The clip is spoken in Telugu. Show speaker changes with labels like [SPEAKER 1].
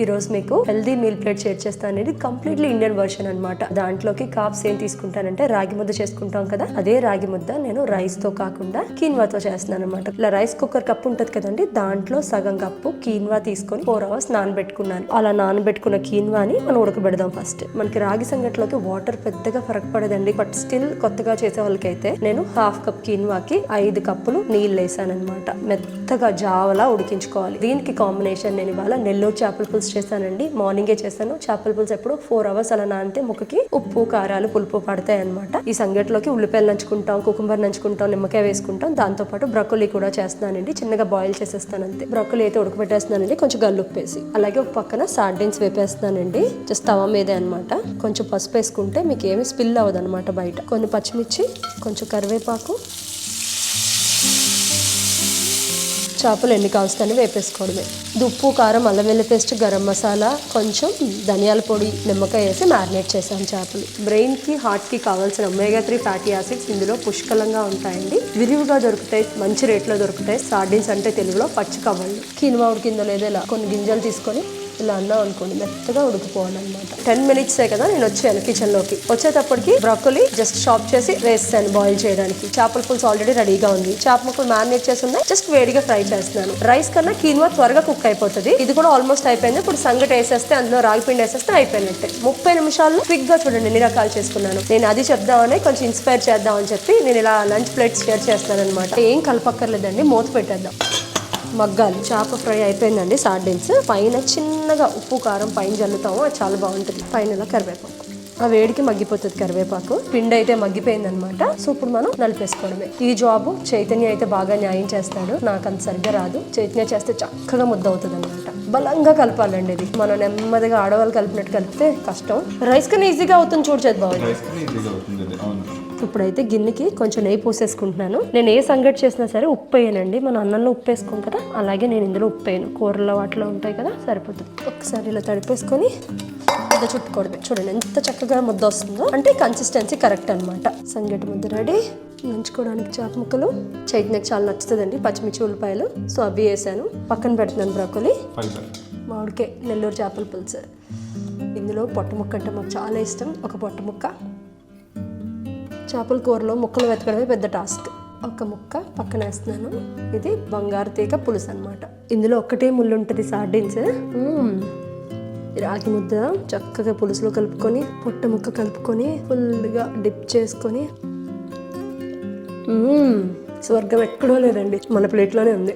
[SPEAKER 1] ఈరోజు మీకు హెల్దీ మీల్ ప్లేట్ షేర్ చేస్తాను అనేది కంప్లీట్లీ ఇండియన్ వర్షన్ అనమాట దాంట్లోకి కాప్స్ ఏం తీసుకుంటానంటే రాగి ముద్ద చేసుకుంటాం కదా అదే రాగి ముద్ద నేను రైస్తో కాకుండా కీన్వాతో చేస్తున్నాను అనమాట ఇలా రైస్ కుక్కర్ కప్పు ఉంటుంది కదండి దాంట్లో సగం కప్పు కీన్వా తీసుకొని ఫోర్ అవర్స్ నానబెట్టుకున్నాను. అలా నానబెట్టుకున్న కీన్వాని మనం ఉడకబెడదాం ఫస్ట్ మనకి రాగి సంగట్లోకి వాటర్ పెద్దగా ఫరక్ పడదండి బట్ స్టిల్ కొత్తగా చేసే వాళ్ళకైతే నేను హాఫ్ కప్ కీన్వాకి ఐదు కప్పులు నీళ్ళు వేసాను అనమాట మెత్తగా జావలా ఉడికించుకోవాలి. దీనికి కాంబినేషన్ నేను ఇవాళ నెల్లూరు చేపల పులుసు చేశానండి. మార్నింగే చేశాను. చేపల పులుసు ఎప్పుడు ఫోర్ అవర్స్ అలా నానితే ముక్కకి ఉప్పు కారాలు పులుపు పడతాయి అనమాట ఈ సంగట్లోకి ఉల్లిపాయలు నంచుకుంటాం కుకుంబర్ నంచుకుంటాం నిమ్మకాయ వేసుకుంటాం. దాంతో పాటు బ్రొక్కలీ కూడా చేస్తున్నానండి. చిన్నగా బాయిల్ చేసేస్తాను అంతే బ్రొక్కలీ అయితే ఉడకబెట్టేస్తున్నానండి. కొంచెం గల్లుప్పేసి అలాగే ఒక పక్కన సార్డిన్స్ వేపేస్తున్నానండి. జస్ట్ తవ మీదే అనమాట కొంచెం పసుపు వేసుకుంటే మీకు ఏమి స్పిల్ అవ్వదు అనమాట బయట. కొన్ని పచ్చిమిర్చి కొంచెం కరివేపాకు చేపలు ఎన్ని కావస్తాయని వేపేసుకోవడమే. దుప్పు ఉప్పు కారం అల్లం వెల్లి పేస్ట్ గరం మసాలా కొంచెం ధనియాల పొడి నిమ్మకాయ వేసి మ్యారినేట్ చేశాను చేపలు. బ్రెయిన్కి హార్ట్కి కావాల్సిన ఒమేగా త్రీ ఫ్యాటీ యాసిడ్స్ ఇందులో పుష్కలంగా ఉంటాయండి. విరివిగా దొరుకుతాయి మంచి రేట్లో దొరుకుతాయి. సార్డిన్స్ అంటే తెలుగులో పచ్చి కవ్వళ్ళు కినుమ ఉడికిందో లేదో ఇలా కొన్ని గింజలు తీసుకొని ఇలా అన్నాం అనుకోండి మెత్తగా ఉడికిపోవాలన్నమాట. టెన్ మినిట్సే కదా నేను వచ్చాను కిచెన్లోకి. వచ్చేటప్పటికి బ్రొక్కలి జస్ట్ షాప్ చేసి వేస్తాను బాయిల్ చేయడానికి. చేపల పులుసు ఆల్రెడీ రెడీగా ఉంది. చేప ముక్కలు మ్యారినేట్ చేసి ఉన్నాయి. జస్ట్ వేడిగా ఫ్రై చేస్తున్నాను. రైస్ కన్నా కీన్వా త్వరగా కుక్ అయిపోతుంది. ఇది కూడా ఆల్మోస్ట్ అయిపోయింది. ఇప్పుడు సంగటి వేసేస్తే అందులో రాగిపిండి వేసేస్తే అయిపోయినట్టే. ముప్పై నిమిషాల్లో క్విక్గా చూడండి ఎన్ని రకాలు చేసుకున్నాను. నేను అది చెప్దామని కొంచెం ఇన్స్పైర్ చేద్దామని చెప్పి నేను ఇలా లంచ్ ప్లేట్స్ షేర్ చేస్తాను అనమాట ఏం కలపక్కర్లేదండి మూత పెట్టేద్దాం. మగ్గాలు. చేప ఫ్రై అయిపోయిందండి సార్డిన్స్ పైన చిన్నగా ఉప్పు కారం పైన జల్లుతాము. అది చాలా బాగుంటుంది. పైన కరివేపాకు. ఆ వేడికి మగ్గిపోతుంది కరివేపాకు. పిండి అయితే మగ్గిపోయింది అనమాట సో ఇప్పుడు మనం నలిపేసుకోవడమే. ఈ జాబ్ చైతన్య అయితే బాగా న్యాయం చేస్తాడు. నాకు అంత సరిగ్గా రాదు. చైతన్య చేస్తే చక్కగా ముద్ద అవుతుంది అనమాట బలంగా కలపాలండి ఇది. మనం నెమ్మదిగా ఆడవాళ్ళు కలిపినట్టు కలిపితే కష్టం. రైస్ కన్నా ఈజీగా అవుతుంది చూడచేది బాగుంది ఇప్పుడైతే గిన్నెకి కొంచెం నెయ్యి పోసేసుకుంటున్నాను. నేను ఏ సంగటి చేసినా సరే ఉప్పు వేయనండి మన అన్నంలో ఉప్పు వేసుకోం కదా అలాగే నేను ఇందులో ఉప్పు వేయను కూరలో వాటిలో ఉంటాయి కదా సరిపోతుంది. ఒకసారి ఇలా తడిపేసుకొని ముద్ద చుట్టుకోవడమే చూడండి ఎంత చక్కగా ముద్ద వస్తుందో. అంటే కన్సిస్టెన్సీ కరెక్ట్ అనమాట సంగటి ముద్ద రెడీ. నంచుకోవడానికి చేప ముక్కలు. చైతన్యకి చాలా నచ్చుతుందండి పచ్చిమిర్చి ఉల్లిపాయలు. సో అవి వేసాను. పక్కన పెడుతున్నాను బ్రోకలి.
[SPEAKER 2] ఫైబర్
[SPEAKER 1] మామిడికాయ నెల్లూరు చేపల పులుసు ఇందులో పొట్ట ముక్క అంటే మాకు చాలా ఇష్టం. ఒక పొట్ట ముక్క. చేపల కూరలో ముక్కలు వెతకడమే పెద్ద టాస్క్. ఒక ముక్క పక్కన వేస్తున్నాను. ఇది బంగారు తీగ పులుసు అనమాట ఇందులో ఒక్కటే ముళ్ళు ఉంటుంది సార్డిన్స్ రాగి ముద్ద చక్కగా పులుసులో కలుపుకొని పొట్ట ముక్క కలుపుకొని ఫుల్గా డిప్ చేసుకొని. స్వర్గం ఎక్కడో లేదండి మన ప్లేట్లోనే ఉంది.